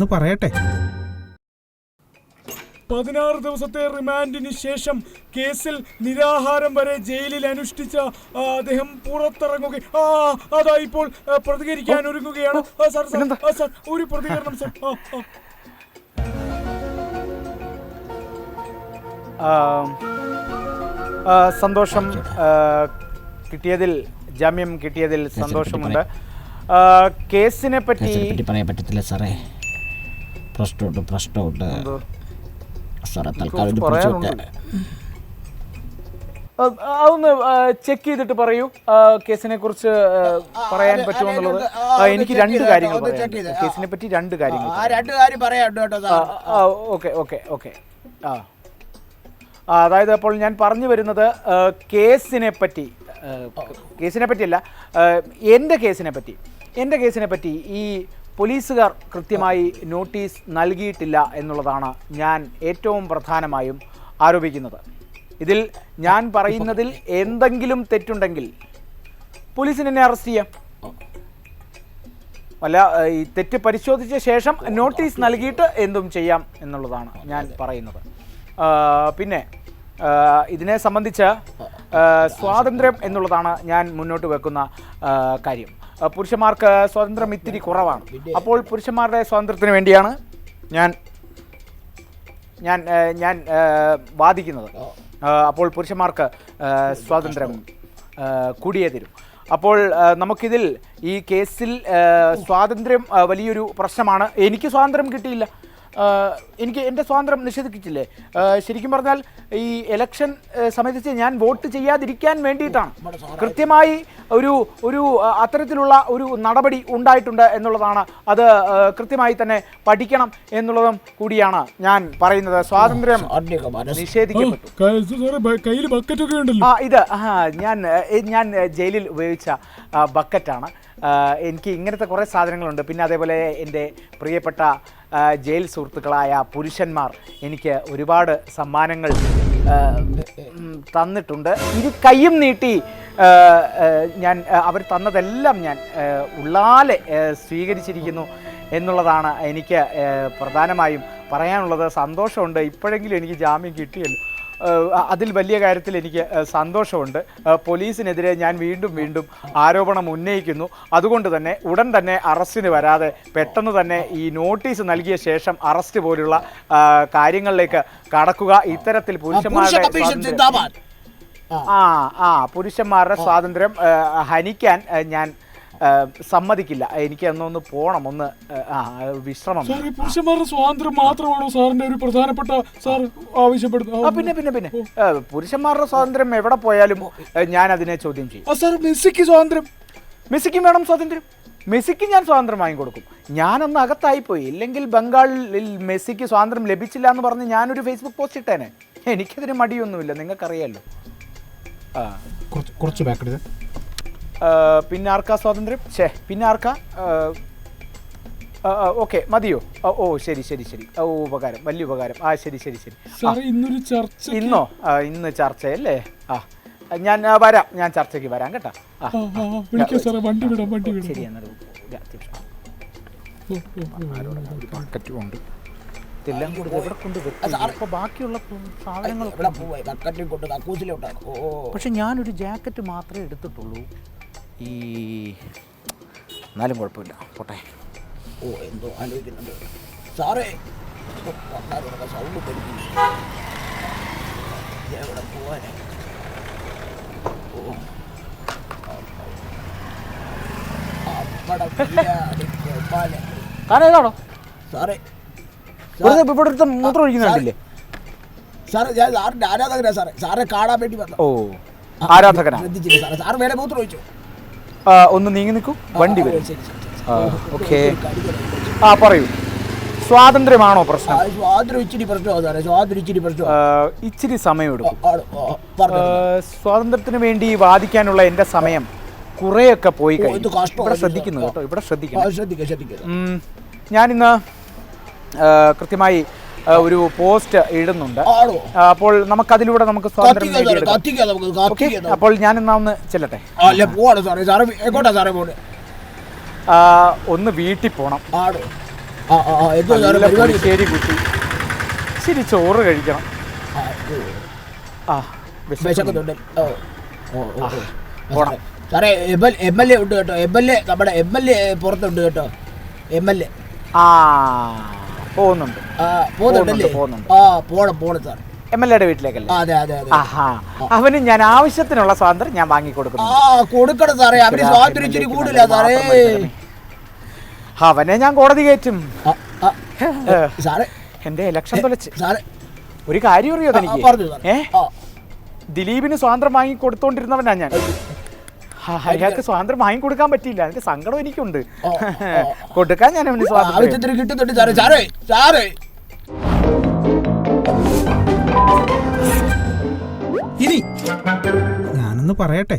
ഞാനൊന്ന് പറയട്ടെ. പതിനാറ് ദിവസത്തെ റിമാൻഡിന് ശേഷം കേസിൽ നിരാഹാരം വരെ ജയിലിൽ അനുഷ്ഠിച്ച അദ്ദേഹം പുറത്തിറങ്ങുക ആ അതാ ഇപ്പോൾ പ്രതികരിക്കാൻ ഒരുങ്ങുകയാണ്. ആ, സാർ സാർ സാർ ഒരു പ്രതികരണം സാർ സന്തോഷം കിട്ടിയതിൽ ജാമ്യം കിട്ടിയതിൽ സന്തോഷമുണ്ട്. കേസിനെ പറ്റി കേസിനെ പറ്റി പറയാൻ പറ്റത്തില്ല സാറേ. പ്രശ്നമുണ്ട് പ്രശ്നമുണ്ട്? സാറേ തൽക്കാലം ഇത് പിടിച്ചു. അതൊന്ന് ചെക്ക് ചെയ്തിട്ട് പറയൂ. കേസിനെ കുറിച്ച് പറയാൻ പറ്റുമോ എന്നുള്ളത് എനിക്ക് രണ്ട് കാര്യങ്ങൾ കേസിനെ പറ്റി രണ്ട് കാര്യങ്ങൾ ആ രണ്ട് കാര്യം പറയാം ഓക്കെ ഓക്കെ ഓക്കെ. ആ. അതായത് അപ്പോൾ ഞാൻ പറഞ്ഞു വരുന്നത് കേസിനെ പറ്റി കേസിനെ പറ്റിയല്ല എന്റെ കേസിനെ പറ്റി. എന്റെ കേസിനെ പറ്റി ഈ പോലീസുകാർ കൃത്യമായി നോട്ടീസ് നൽകിയിട്ടില്ല എന്നുള്ളതാണ് ഞാൻ ഏറ്റവും പ്രധാനമായും ആരോപിക്കുന്നത്. ഇതിൽ ഞാൻ പറയുന്നതിൽ എന്തെങ്കിലും തെറ്റുണ്ടെങ്കിൽ പോലീസിന് എന്നെ അറസ്റ്റ് ചെയ്യാം. അല്ല ഈ തെറ്റ് പരിശോധിച്ച ശേഷം നോട്ടീസ് നൽകിയിട്ട് എന്തും ചെയ്യാം എന്നുള്ളതാണ് ഞാൻ പറയുന്നത്. പിന്നെ ഇതിനെ സംബന്ധിച്ച് സ്വാതന്ത്ര്യം എന്നുള്ളതാണ് ഞാൻ മുന്നോട്ട് വെക്കുന്ന കാര്യം. പുരുഷന്മാർക്ക് സ്വാതന്ത്ര്യം ഇത്തിരി കുറവാണ്. അപ്പോൾ പുരുഷന്മാരുടെ സ്വാതന്ത്ര്യത്തിന് വേണ്ടിയാണ് ഞാൻ ഞാൻ ഞാൻ വാദിക്കുന്നത്. അപ്പോൾ പുരുഷന്മാർക്ക് സ്വാതന്ത്ര്യം കൂടിയേ തരും. അപ്പോൾ നമുക്കിതിൽ ഈ കേസിൽ സ്വാതന്ത്ര്യം വലിയൊരു പ്രശ്നമാണ്. എനിക്ക് സ്വാതന്ത്ര്യം കിട്ടിയില്ല. എനിക്ക് എന്റെ സ്വാതന്ത്ര്യം നിഷേധിച്ചില്ലേ ശരിക്കും പറഞ്ഞാൽ ഈ ഇലക്ഷൻ സംബന്ധിച്ച് സമയത്ത് ഞാൻ വോട്ട് ചെയ്യാതിരിക്കാൻ വേണ്ടിയിട്ടാണ്. കൃത്യമായി ഒരു ഒരു അത്തരത്തിലുള്ള ഒരു നടപടി ഉണ്ടായിട്ടുണ്ട് എന്നുള്ളതാണ്. അത് കൃത്യമായി തന്നെ പഠിക്കണം എന്നുള്ളതും കൂടിയാണ് ഞാൻ പറയുന്നത്. സ്വാതന്ത്ര്യം നിഷേധിക്കപ്പെട്ടു. ആ ഇത് ഞാൻ ഞാൻ ജയിലിൽ ഉപയോഗിച്ച ബക്കറ്റാണ് എനിക്ക് ഇങ്ങനത്തെ കുറേ സാധനങ്ങളുണ്ട്. പിന്നെ അതേപോലെ എന്റെ പ്രിയപ്പെട്ട ജയിൽ സുഹൃത്തുക്കളായ പുരുഷന്മാർ എനിക്ക് ഒരുപാട് സമ്മാനങ്ങൾ തന്നിട്ടുണ്ട്. ഇരു കൈയും നീട്ടി ഞാൻ അവർ തന്നതെല്ലാം ഞാൻ ഉള്ളാലെ സ്വീകരിച്ചിരിക്കുന്നു എന്നുള്ളതാണ് എനിക്ക് പ്രധാനമായും പറയാനുള്ളത്. സന്തോഷമുണ്ട്. ഇപ്പോഴെങ്കിലും എനിക്ക് ജാമ്യം കിട്ടിയല്ലോ. അതിൽ വലിയ കാര്യത്തിൽ എനിക്ക് സന്തോഷമുണ്ട്. പോലീസിനെതിരെ ഞാൻ വീണ്ടും വീണ്ടും ആരോപണം ഉന്നയിക്കുന്നു. അതുകൊണ്ട് തന്നെ ഉടൻ തന്നെ അറസ്റ്റിന് വരാതെ പെട്ടെന്ന് തന്നെ ഈ നോട്ടീസ് നൽകിയ ശേഷം അറസ്റ്റ് പോലുള്ള കാര്യങ്ങളിലേക്ക് കടക്കുക. ഇത്തരത്തിൽ പുരുഷ പുരുഷന്മാരുടെ ആ ആ പുരുഷന്മാരുടെ സ്വാതന്ത്ര്യം ഹനിക്കാൻ ഞാൻ സമ്മതിക്കില്ല. എനിക്ക് അന്നൊന്ന് പോണം ഒന്ന് ആ വിശ്രമം. സാർ ഈ പുരുഷന്മാരുടെ സ്വാതന്ത്ര്യം മാത്രമാണോ സാറിന്റെ ഒരു പ്രധാനപ്പെട്ട സാർ ആവശ്യപ്പെടുന്നത് ആ പിന്നെ പിന്നെ പിന്നെ. പുരുഷന്മാരുടെ സ്വാതന്ത്ര്യം എവിടെ പോയാലും ഞാൻ അതിനെ ചോദ്യം ചെയ്യും. ആ സാർ മെസ്സിക്ക് സ്വാതന്ത്ര്യം. മെസ്സിക്കും വേണം സ്വാതന്ത്ര്യം. മെസ്സിക്ക് ഞാൻ സ്വാതന്ത്ര്യം വാങ്ങിക്കൊടുക്കും. ഞാനൊന്ന് അകത്തായിപ്പോയി. ഇല്ലെങ്കിൽ ബംഗാളിൽ മെസ്സിക്ക് സ്വാതന്ത്ര്യം ലഭിച്ചില്ല എന്ന് പറഞ്ഞ് ഞാനൊരു ഫേസ്ബുക്ക് പോസ്റ്റ് ഇട്ടേനെ. എനിക്കതിന് മടിയൊന്നുമില്ല. നിങ്ങൾക്കറിയാലോ. ആ. കുറച്ച് കുറച്ച് ബാക്ക് പിന്നെ ആർക്കാ സ്വാതന്ത്ര്യം? ഛേ പിന്നെ ആർക്കാ? ഓക്കെ മതിയോ? ഓ, ഓ ശരി ശരി ശരി. ഓ ഉപകാരം വലിയ ഉപകാരം. ആ ശരി ശരി ശരി. സാർ ഇന്നൊരു ചർച്ച ഇന്നോ? ആ, ഇന്ന് ചർച്ചയല്ലേ? ആ ഞാൻ വരാം. ഞാൻ ചർച്ചയ്ക്ക് വരാം കേട്ടോ. വണ്ടി വിടാം വണ്ടി വിടാം. ശരി എന്നാൽ. ഉണ്ട് ഇതെല്ലാം കൂടി എവിടെ കൊണ്ട് വെക്കും? അപ്പോൾ ബാക്കിയുള്ള സാധനങ്ങൾ പക്ഷെ ഞാനൊരു ജാക്കറ്റ് മാത്രമേ എടുത്തിട്ടുള്ളൂ. ഈ എന്നാലും കുഴപ്പമില്ല. പോട്ടെ. ഓ എന്തോ ആലോചിക്കുന്നുണ്ട്. സാറേ സൗണ്ട് പഠിക്കുന്നു എവിടെ പോവാനാ. ഓ. കാരണം ഏതാണോ സാറേ ഇപ്പൊ ഇവിടെ മൂത്രം ഒഴിക്കുന്നുണ്ടല്ലേ സാറേ ഞാൻ സാറിന്റെ ആരാധകനാ സാറേ? സാറെ കാണാൻ വേണ്ടി വന്നു ഓ ആരാധകനാ? ശ്രദ്ധിച്ചില്ല സാറേ? സാറ് വേറെ മൂത്രം ഒഴിച്ചു? ഒന്ന് നീങ്ങി നിൽക്കൂ. വണ്ടി വരും. ഓക്കേ. ആ പറയൂ. സ്വാതന്ത്ര്യമാണോ പ്രശ്നം? സ്വാതന്ത്ര്യം ഇച്ചിരി പ്രശ്നമാണ് സ്വാതന്ത്ര്യം ഇച്ചിരി ആ, ഇച്ചിരി സമയമെടുക്കും സ്വാതന്ത്ര്യത്തിന് വേണ്ടി വാദിക്കാനുള്ള എന്റെ സമയം കുറേയൊക്കെ പോയി കഴിഞ്ഞു. ഇവിടെ ശ്രദ്ധിക്കുന്നു കേട്ടോ ഇവിടെ ശ്രദ്ധിക്കണം. ശ്രദ്ധിക്കാം ശ്രദ്ധിക്കാം. ഞാനിന്ന് കൃത്യമായി ഒരു പോസ്റ്റ് ഇടുന്നുണ്ട്. അപ്പോൾ നമുക്കതിലൂടെ നമുക്ക് സ്വാതന്ത്ര്യം നേടിയെടുക്കാം. അപ്പോൾ ഞാൻ എന്നാ ഒന്ന് ചെല്ലട്ടെ? ഒന്ന് വീട്ടിൽ പോണം. ശരി കുട്ടി. ശരി ചോറ് കഴിക്കണം. ആ, ഓ, വിശക്കുന്നുണ്ട്. ഓ ഓ ഓ, ഓ. പോണം. സാറേ M L M L A ഉണ്ട് കേട്ടോ. എം എൽ എ നമ്മുടെ എം എൽ എ പുറത്തുണ്ട് കേട്ടോ. M L A. ആ. പോകുന്നുണ്ട്. ആ പോകുന്നുണ്ടല്ലേ? പോകുന്നുണ്ട്, ആ പോണം പോണം സാർ. എം എൽ എയുടെ വീട്ടിലേക്കല്ലേ? അതെ അതെ അതെ. ആഹാ. അവന് ഞാൻ ആവശ്യത്തിനുള്ള സ്വാതന്ത്ര്യം ഞാൻ വാങ്ങി ആ കൊടുക്കുന്നു കൊടുക്കണം സാറേ. അവർ സ്വാതന്ത്ര്യം ഇച്ചിരി കൂടില്ല സാറേ. അവനെ ഞാൻ കോടതി കയറ്റും. ആ, ആ, സാറേ. എന്റെ ഇലക്ഷൻ തൊലച്ച്. സാറേ. ഒരു കാര്യം അറിയോ ആ, ആ, തനിക്ക്? ഏ? ദിലീപിന് സ്വാതന്ത്ര്യം വാങ്ങി കൊടുത്തോണ്ടിരുന്നവനാ ഞാൻ. ആ, അയാൾക്ക് സ്വാതന്ത്ര്യം വാങ്ങി കൊടുക്കാൻ പറ്റിയില്ല. അതിന്റെ സങ്കടം എനിക്കുണ്ട്. കൊടുക്കാൻ ഞാൻ അവന് സ്വാതന്ത്ര്യം ആവശ്യത്തിന് കിട്ടുന്നുണ്ട് സാറേ സാറേ സാറേ. ഇനി ഞാനൊന്ന് പറയട്ടെ?